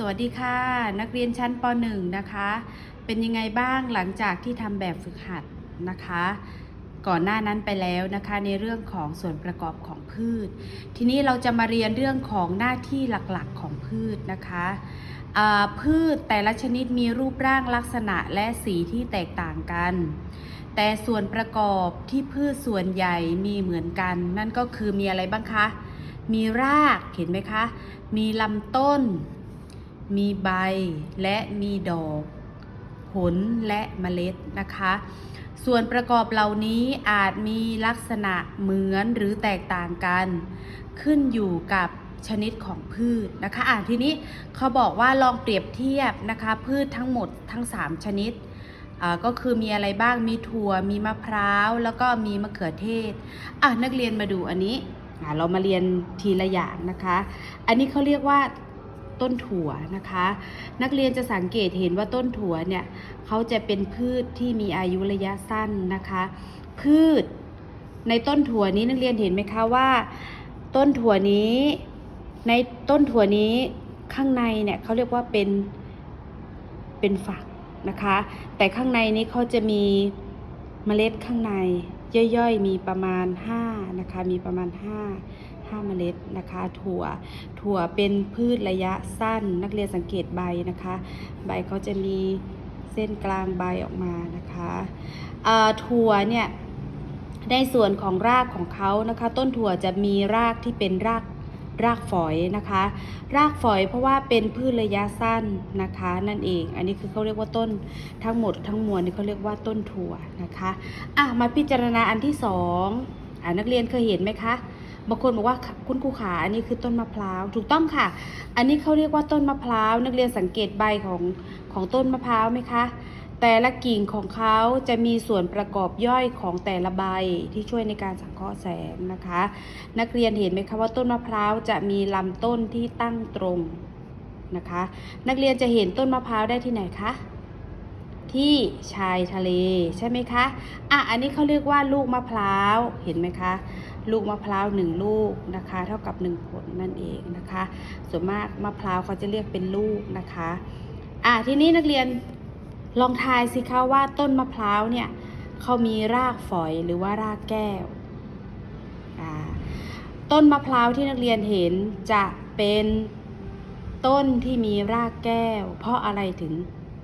สวัสดีค่ะ นักเรียนชั้นป .1 นะคะ เป็นยังไงบ้างหลังจากที่ทำแบบฝึกหัดนะคะ ก่อนหน้านั้นไปแล้วนะคะในเรื่องของส่วนประกอบของพืช ทีนี้เราจะมาเรียนเรื่องของหน้าที่หลักๆของพืชนะคะพืชแต่ละชนิดมีรูปร่างลักษณะและสีที่แตกต่างกัน แต่ส่วนประกอบที่พืชส่วนใหญ่มีเหมือนกัน นั่นก็คือมีอะไรบ้างคะ มีรากเห็นไหมคะ มีลำต้น มีใบและมีดอก ผลและเมล็ดนะคะ ส่วนประกอบเหล่านี้อาจมีลักษณะเหมือนหรือแตกต่างกัน ขึ้นอยู่กับชนิดของพืชนะคะอ่าทีนี้เขาบอกว่าลองเปรียบเทียบนะคะพืชทั้งหมดทั้ง 3 ชนิดก็คือมีอะไรบ้างมีถั่ว มีมะพร้าว แล้วก็มีมะเขือเทศอะนักเรียนมาดูอันนี้เรามาเรียนทีละอย่างนะคะ อันนี้เขาเรียกว่า ต้นถั่วนะคะ นักเรียนจะสังเกตเห็นว่าต้นถั่วเนี่ยเขาจะเป็นพืชที่มีอายุระยะสั้นนะคะ พืชในต้นถั่วนี้นักเรียนเห็นไหมคะว่า ต้นถั่วนี้ในต้นถั่วนี้ข้างในเนี่ยเขาเรียกว่าเป็นเป็นฝักนะคะ แต่ข้างในนี้เขาจะมีเมล็ดข้างในย่อยๆ มีประมาณ5นะคะมีประมาณ 5 5เมล็ดนะคะ ถั่วถั่วเป็นพืชระยะสั้น นักเรียนสังเกตใบนะคะ ใบเขาจะมีเส้นกลางใบออกมานะคะถั่วเนี่ยในส่วนของรากของเขานะคะ ต้นถั่วจะมีรากที่เป็นรากรากฝอยนะคะ รากฝอยเพราะว่าเป็นพืชระยะสั้นนะคะ นั่นเอง อันนี้คือเขาเรียกว่าต้นทั้งหมดทั้งมวลนี่เขาเรียกว่าต้นถั่วนะคะอะมาพิจารณาอันที่สองอ่านักเรียนเคยเห็นไหมคะ บางคนบอกว่าคุณครูขาอันนี้คือต้นมะพร้าวถูกต้องค่ะ อันนี้เขาเรียกว่าต้นมะพร้าวนักเรียนสังเกตใบของของต้นมะพร้าวไหมคะ แต่ละกิ่งของเขาจะมีส่วนประกอบย่อยของแต่ละใบที่ช่วยในการสังเคราะห์แสงนะคะ นักเรียนเห็นไหมคะว่าต้นมะพร้าวจะมีลำต้นที่ตั้งตรงนะคะ นักเรียนจะเห็นต้นมะพร้าวได้ที่ไหนคะ ที่ชายทะเลใช่ไหมคะ อะ อันนี้เขาเรียกว่าลูกมะพร้าว เห็นไหมคะ ลูกมะพร้าวหนึ่งลูกนะคะ เท่ากับหนึ่งผลนั่นเองนะคะ ส่วนมากมะพร้าวเขาจะเรียกเป็นลูกนะคะ อะ ทีนี้นักเรียนลองทายสิคะว่าต้นมะพร้าวเนี่ยเขามีรากฝอยหรือว่ารากแก้ว อ่า ต้นมะพร้าวที่นักเรียนเห็นจะเป็นต้นที่มีรากแก้ว เพราะอะไรถึง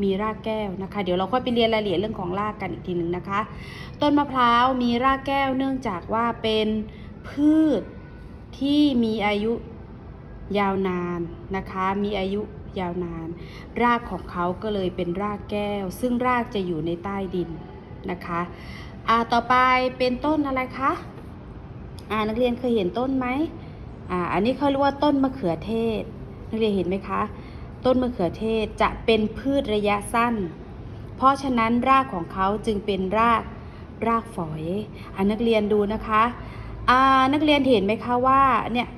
มีรากแก้วนะคะ เดี๋ยวเราค่อยไปเรียนรายละเอียดเรื่องของรากกันอีกทีหนึ่งนะคะ ต้นมะพร้าวมีรากแก้วเนื่องจากว่าเป็นพืชที่มีอายุยาวนานนะคะ มีอายุยาวนาน รากของเขาก็เลยเป็นรากแก้ว ซึ่งรากจะอยู่ในใต้ดินนะคะอ่าต่อไปเป็นต้นอะไรคะอ่านักเรียนเคยเห็นต้นไหมอ่าอันนี้เขาเรียกว่าต้นมะเขือเทศ นักเรียนเห็นไหมคะ ต้นมะเขือเทศจะเป็นพืชระยะสั้น เพราะฉะนั้นรากของเขาจึงเป็นรากรากฝอยอ่านักเรียนดูนะคะอ่านักเรียนเห็นไหมคะว่าเนี่ย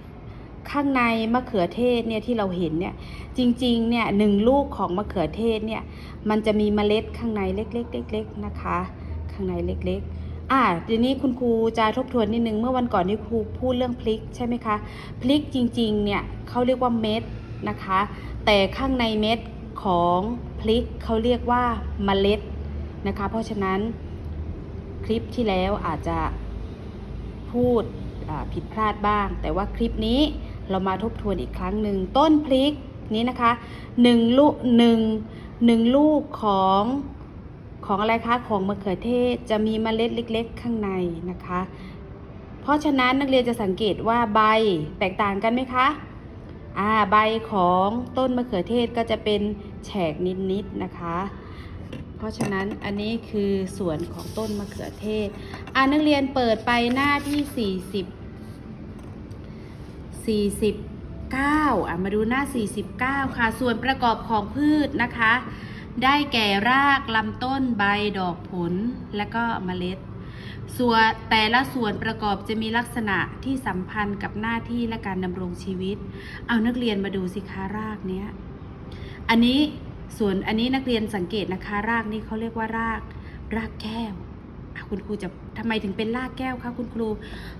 ข้างในมะเขือเทศเนี่ยที่เราเห็นเนี่ยจริงๆเนี่ยหนึ่งลูกของมะเขือเทศเนี่ยมันจะมีเมล็ดข้างในเล็กๆเล็กๆนะคะ ข้างในเล็กๆอ่าทีนี้คุณครูจะทบทวนนิดนึง เมื่อวันก่อนที่ครูพูดเรื่องพริกใช่ไหมคะพริกจริงๆ เนี่ยเขาเรียกว่าเม็ด นะคะ แต่ข้างในเม็ดของพริกเขาเรียกว่าเมล็ดนะคะ เพราะฉะนั้นคลิปที่แล้วอาจจะพูดผิดพลาดบ้าง แต่ว่าคลิปนี้เรามาทบทวนอีกครั้งหนึ่งต้นพริกนี้นะคะหนึ่งลูกหนึ่งหนึ่งลูกของของอะไรคะของมะเขือเทศจะมีเมล็ดเล็ก ๆ ข้างในนะคะ เพราะฉะนั้นนักเรียนจะสังเกตว่าใบแตกต่างกันไหมคะ อ่าใบของต้นมะเขือเทศก็จะเป็นแฉกนิดๆนะคะ เพราะฉะนั้นอันนี้คือส่วนของต้นมะเขือเทศ อ่านักเรียนเปิดไปหน้าที่ 40 49อะมาดูหน้า 49 ค่ะ ส่วนประกอบของพืชนะคะ ได้แก่รากลำต้นใบดอกผลและก็เมล็ด ส่วนแต่ละส่วนประกอบจะมีลักษณะที่สัมพันธ์กับหน้าที่และการดำรงชีวิต เอานักเรียนมาดูสิคะรากเนี้ย อันนี้ส่วนอันนี้นักเรียนสังเกตนะคะ รากนี้เขาเรียกว่าราก รากแก้วคุณครูจะทำไมถึงเป็นรากแก้วคะคุณครู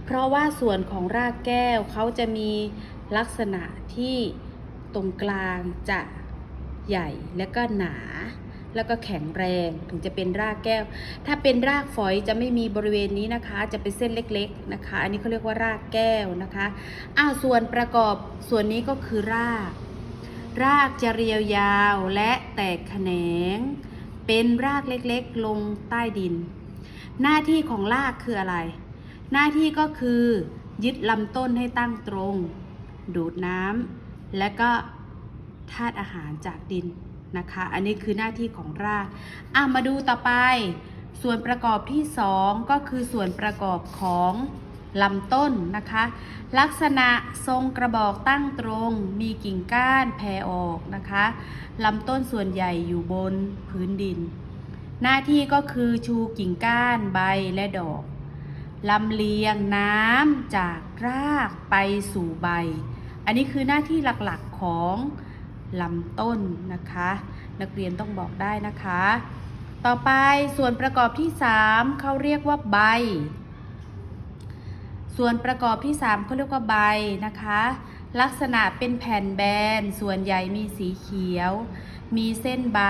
เพราะว่าส่วนของรากแก้วเขาจะมีลักษณะที่ตรงกลางจะใหญ่และก็หนา แล้วก็แข็งแรงถึงจะเป็นรากแก้ว ถ้าเป็นรากฝอยจะไม่มีบริเวณนี้นะคะ จะเป็นเส้นเล็กๆนะคะ อันนี้เขาเรียกว่ารากแก้วนะคะอ้าวส่วนประกอบส่วนนี้ก็คือราก รากจะเรียวยาวและแตกแขนง เป็นรากเล็กๆ ลงใต้ดิน หน้าที่ของรากคืออะไร หน้าที่ก็คือยึดลำต้นให้ตั้งตรง ดูดน้ำและก็ธาตุอาหารจากดิน นะคะ อันนี้คือหน้าที่ของรากอะมาดูต่อไป ส่วนประกอบที่สองก็คือส่วนประกอบของลำต้นนะคะ ลักษณะทรงกระบอกตั้งตรง มีกิ่งก้านแผ่ออกนะคะลำต้นส่วนใหญ่อยู่บนพื้นดิน หน้าที่ก็คือชูกิ่งก้านใบและดอกลำเลียงน้ำจากรากไปสู่ใบ อันนี้คือหน้าที่หลักๆของ ลำต้นนะคะ นักเรียนต้องบอกได้นะคะ ต่อไปส่วนประกอบที่ 3เขาเรียกว่าใบ ส่วนประกอบที่ 3เขาเรียกว่าใบนะคะ ลักษณะเป็นแผ่นแบน ส่วนใหญ่มีสีเขียว มีเส้นใบ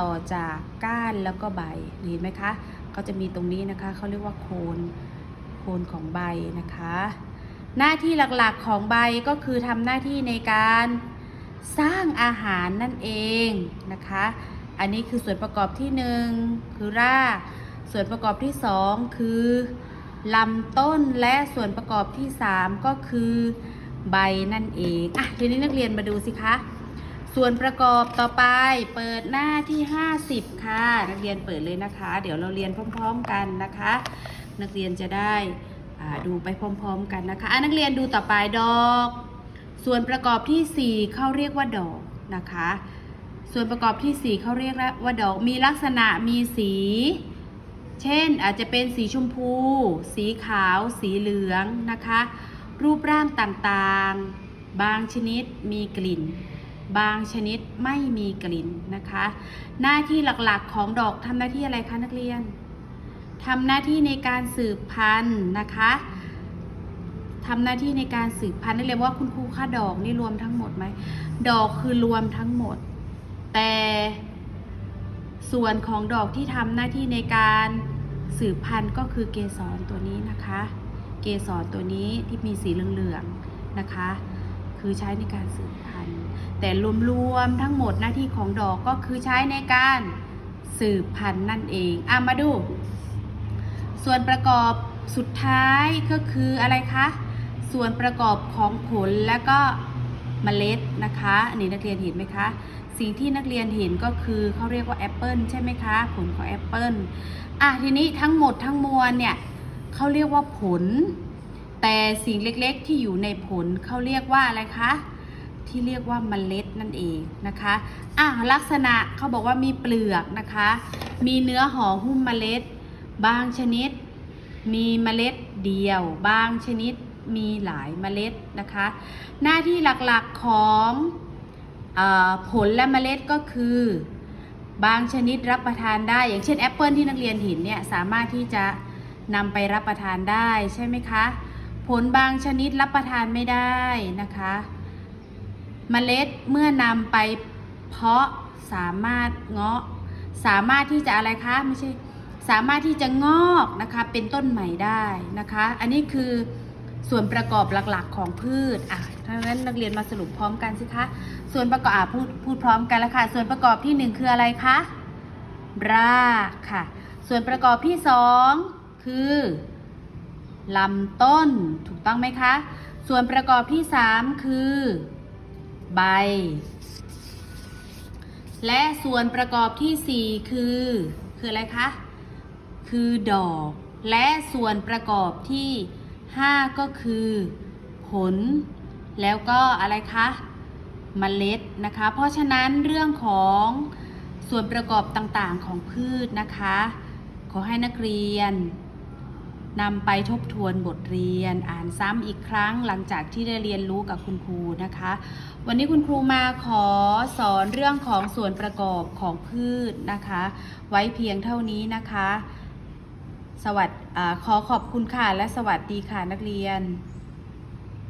ต่อจากก้านแล้วก็ใบเห็นไหมคะเขาจะมีตรงนี้นะคะเขาเรียกว่าโคนโคนของใบนะคะ หน้าที่หลักๆของใบก็คือทำหน้าที่ในการ สร้างอาหารนั่นเองนะคะ อันนี้คือส่วนประกอบที่หนึ่งคือรากส่วนประกอบที่สองคือลำต้นและส่วนประกอบที่สามก็คือใบนั่นเองอะทีนี้นักเรียนมาดูสิคะส่วนประกอบต่อไปเปิดหน้าที่ 50 ค่ะ นักเรียนเปิดเลยนะคะ เดี๋ยวเราเรียนพร้อม ๆ กันนะคะ นักเรียนจะได้อ่าดูไปพร้อม ๆ กันนะคะอะนักเรียนดูต่อไปดอก ส่วนประกอบที่ 4 เขาเรียกว่าดอกนะคะ ส่วนประกอบที่ 4เขาเรียกว่าดอก มีลักษณะมีสี เช่นอาจจะเป็นสีชมพู สีขาว สีเหลืองนะคะ รูปร่างต่างๆ บางชนิดมีกลิ่น บางชนิดไม่มีกลิ่นนะคะ หน้าที่หลักๆของดอกทำหน้าที่อะไรคะนักเรียนทำหน้าที่ในการสืบพันธุ์นะคะ ทำหน้าที่ในการสืบพันธุ์นักเรียว่าคุณครูค่าดอกนี่รวมทั้งหมดไหม ดอกคือรวมทั้งหมด แต่ส่วนของดอกที่ทำหน้าที่ในการสืบพันธุ์ก็คือเกสรตัวนี้นะคะ เกสรตัวนี้ที่มีสีเหลืองๆนะคะ คือใช้ในการสืบพันธุ์ แต่รวมๆทั้งหมดหน้าที่ของดอกก็คือใช้ในการสืบพันธุ์นั่นเองอะมาดู ส่วนประกอบสุดท้ายก็คืออะไรคะ ส่วนประกอบของผลและก็เมล็ดนะคะอันนี้นักเรียนเห็นไหมคะสิ่งที่นักเรียนเห็นก็คือเขาเรียกว่าแอปเปิลใช่ไหมคะผลของแอปเปิลอะทีนี้ทั้งหมดทั้งมวลเนี่ยเขาเรียกว่าผล แต่สิ่งเล็กๆที่อยู่ในผลเขาเรียกว่าอะไรคะที่เรียกว่าเมล็ดนั่นเองนะคะอะลักษณะเขาบอกว่ามีเปลือกนะคะ มีเนื้อห่อหุ้มเมล็ด บางชนิด มีเมล็ดเดียว บางชนิด มีหลายเมล็ดนะคะ หน้าที่หลักๆของออผลและเมล็ดก็คือบางชนิดรับประทานได้ อย่างเช่นแอปเปิลที่นักเรียนเห็นเนี่ยสามารถที่จะนำไปรับประทานได้ใช่ไหมคะ ผลบางชนิดรับประทานไม่ได้นะคะเมล็ดเมื่อนำไปเพาะสามารถเงาะ สามารถที่จะอะไรคะไม่ใช่สามารถที่จะงอกนะคะเป็นต้นใหม่ได้นะคะ อันนี้คือ ส่วนประกอบหลักๆของพืชอะถ้างั้นนักเรียนมาสรุปพร้อมกันสิคะ ส่วนประกอบอะพูดพูดพร้อมกันแล้วค่ะ ส่วนประกอบที่หนึ่งคืออะไรคะ รากค่ะ ส่วนประกอบที่สองคือลำต้นถูกต้องไหมคะ ส่วนประกอบที่สามคือ ใบ และส่วนประกอบที่สี่คือ คืออะไรคะ คือดอก และส่วนประกอบที่ 5 ก็คือ ผล แล้วก็อะไรคะเมล็ดนะคะ เพราะฉะนั้นเรื่องของส่วนประกอบต่างๆของพืชนะคะ ขอให้นักเรียนนำไปทบทวนบทเรียนอ่านซ้ำอีกครั้งหลังจากที่ได้เรียนรู้กับคุณครูนะคะ วันนี้คุณครูมาขอสอนเรื่องของส่วนประกอบของพืชนะคะ ไว้เพียงเท่านี้นะคะ ขอขอบคุณค่ะและสวัสดีค่ะนักเรียน